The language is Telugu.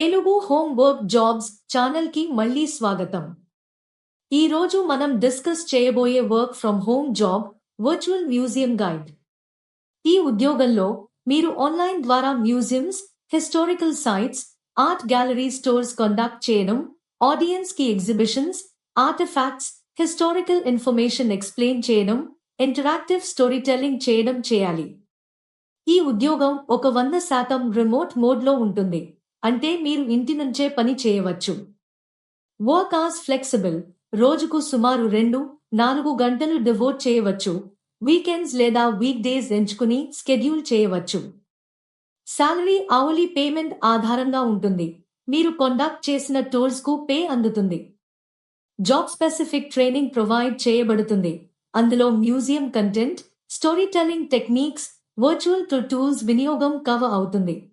తెలుగు హోమ్ వర్క్ జాబ్స్ ఛానల్కి మళ్ళీ స్వాగతం. ఈ రోజు మనం డిస్కస్ చేయబోయే work from home job virtual museum guide. ఈ ఉద్యోగంలో మీరు ఆన్లైన్ ద్వారా museums historical sites art gallery stores conduct చేయడం ఆడియన్స్కి exhibitions artefacts historical information explain చేయడం ఇంటరాక్టివ్ స్టోరీ టెల్లింగ్ చేయడం చేయాలి. ఈ ఉద్యోగం ఒక వంద శాతం రిమోట్ మోడ్లో ఉంటుంది. అంటే మీరు ఇంటి నుంచే పని చేయవచ్చు. వర్క్ ఆస్ ఫ్లెక్సిబుల్ రోజుకు సుమారు రెండు నాలుగు గంటలు డివోట్ చేయవచ్చు. వీకెండ్స్ లేదా వీక్ డేస్ ఎంచుకుని స్కెడ్యూల్ చేయవచ్చు. శాలరీ అవలీ పేమెంట్ ఆధారంగా ఉంటుంది. మీరు కండక్ట్ చేసిన టోల్స్కు పే అందుతుంది. జాబ్ స్పెసిఫిక్ ట్రైనింగ్ ప్రొవైడ్ చేయబడుతుంది. అందులో museum content story telling techniques virtual tools వినియోగం కవర్ అవుతుంది.